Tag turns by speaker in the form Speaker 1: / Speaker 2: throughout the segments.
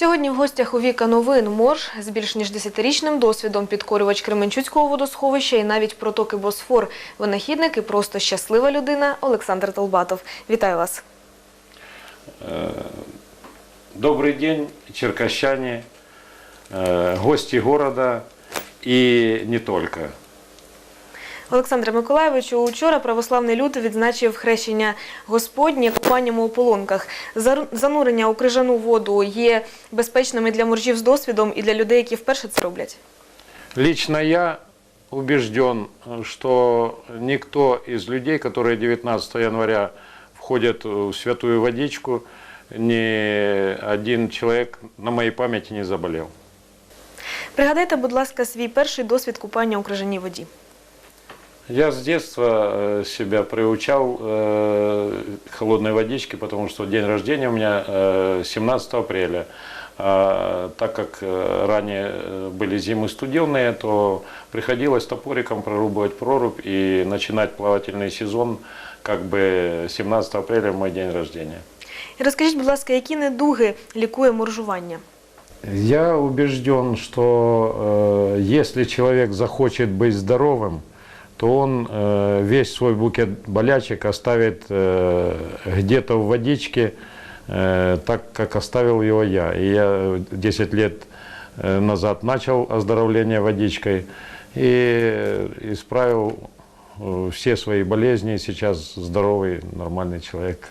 Speaker 1: Сьогодні в гостях у Віка новин морж з більш ніж 10-річним досвідом підкорювач Кременчуцького водосховища і навіть протоки Босфор. Винахідник і просто щаслива людина Олександр Толбатов. Вітаю вас.
Speaker 2: Добрый день, черкащане, э, гости города и не только.
Speaker 1: Олександре Миколаєвичу, учора православний люд відзначив хрещення Господнє купанням у ополонках. Зару- Занурення у крижану воду є безпечними для моржів з досвідом і для людей, які вперше це роблять.
Speaker 2: Лично я убежден, что никто из людей, которые 19 января входят в святую водичку, ни один человек на моей памяти не заболел.
Speaker 1: Пригадайте, будь ласка, свій перший досвід купання у крижаній воді.
Speaker 2: Я с детства э, себя приучал э, к холодной водичке, потому что день рождения у меня э, 17 апреля. А так как э, ранее э, были зимы студеные, то приходилось топориком прорубывать прорубь и начинать плавательный сезон как бы 17 апреля мой день рождения.
Speaker 1: І розкажіть, будь ласка, які недуги лікує моржування?
Speaker 2: Я убежден, что э, если человек захочет быть здоровым, то он э, весь свой букет болячек оставит э, где-то в водичке, э, так как оставил его я. И я 10 лет э, назад начал оздоровление водичкой и исправил э, все свои болезни. Сейчас здоровый, нормальный человек.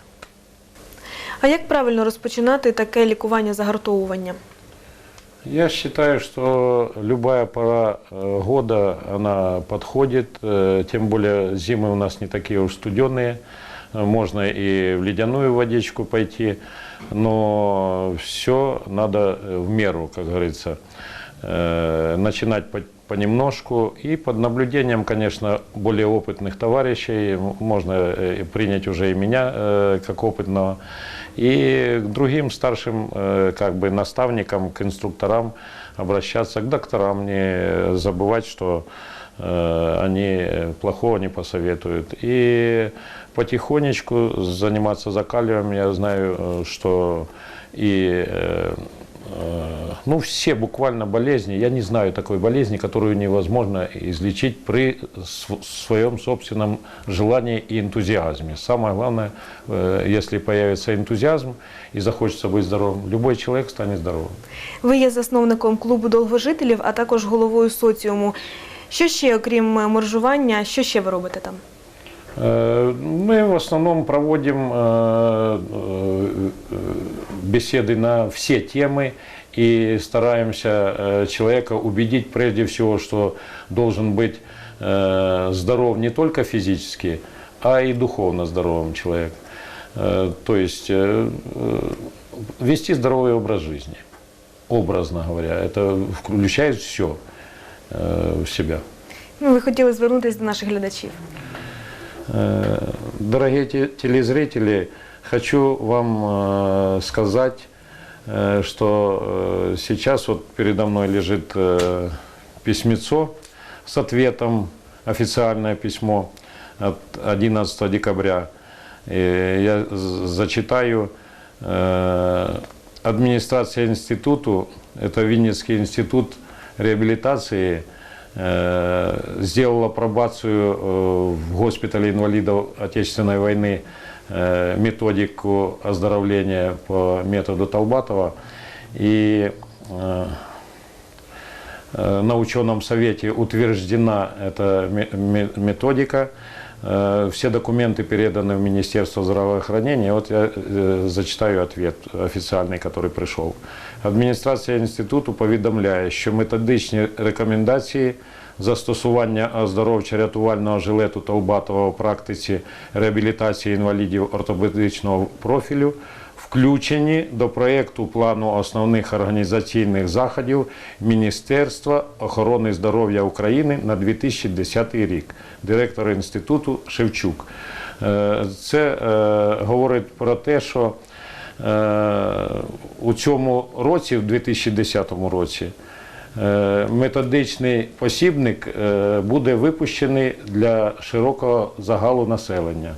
Speaker 1: А як правильно розпочинати таке лікування загартовування?
Speaker 2: Я считаю, что любая пора э, года, она подходит, э, тем более зимы у нас не такие уж студеные, Э, можно и в ледяную водичку пойти, но все надо э, в меру, как говорится, Э, начинать по- понемножку и под наблюдением, конечно, более опытных товарищей, можно э, принять уже и меня э, как опытного, и к другим старшим э, как бы наставникам, к инструкторам обращаться, к докторам, не забывать, что э, они плохого не посоветуют. И потихонечку заниматься закаливанием. Я знаю, э, что и э, э, ну, все буквально болезни, я не знаю такой болезни, которую невозможно излечить при св- своем собственном желании и энтузиазме. Самое главное, э, если появится энтузиазм и захочется быть здоровым, любой человек станет здоровым.
Speaker 1: Ви є засновником клубу довгожителів, а також головою соціуму. Що ще, окрім моржування, що ще ви робите там?
Speaker 2: Э, Мы в основном проводим э, э, беседы на все темы и стараемся э, человека убедить прежде всего, что должен быть э, здоров не только физически, а и духовно здоровым человек. Э, То есть вести здоровый образ жизни, образно говоря. Это включает все в себя.
Speaker 1: Ну, ви хотіли звернутися до наших глядачів.
Speaker 2: Дорогие те- телезрители, хочу вам э, сказать, э, что э, сейчас вот передо мной лежит письмецо с ответом, официальное письмо от 11 декабря. И я зачитаю администрация институту, это Винницкий институт реабилитации, сделал апробацию э, в госпитале инвалидов Отечественной войны методику оздоровления по методу Толбатова. И э, э, на ученом совете утверждена эта ме- ме- методика. Э, Все документы переданы в Министерство здравоохранения. Вот я э, зачитаю ответ официальный, который пришел. Адміністрація інституту повідомляє, що методичні рекомендації застосування оздоровчо-рятувального жилету Толбатова у практиці реабілітації інвалідів ортопедичного профілю включені до проєкту плану основних організаційних заходів Міністерства охорони здоров'я України на 2010 рік. Директор інституту Шевчук. Е, Це е, говорить про те, що е, у цьому році, в 2010 році, методичний посібник буде випущений для широкого загалу населення.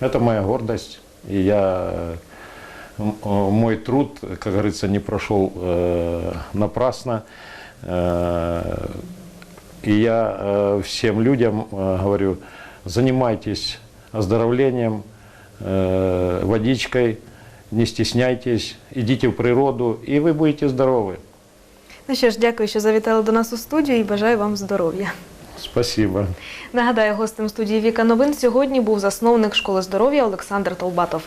Speaker 2: Это моя гордость. И я м- э, мой труд, как говорится, не прошел э, напрасно. Э, И я э, всем людям э, говорю, занимайтесь оздоровлением, э, водичкой, не стесняйтесь, идите в природу, и вы будете здоровы.
Speaker 1: Ну що ж, дякую, що завітали до нас у студію і бажаю вам здоров'я.
Speaker 2: Спасибо.
Speaker 1: Нагадаю, гостем студії Віка Новин сьогодні був засновник школи здоров'я Олександр Толбатов.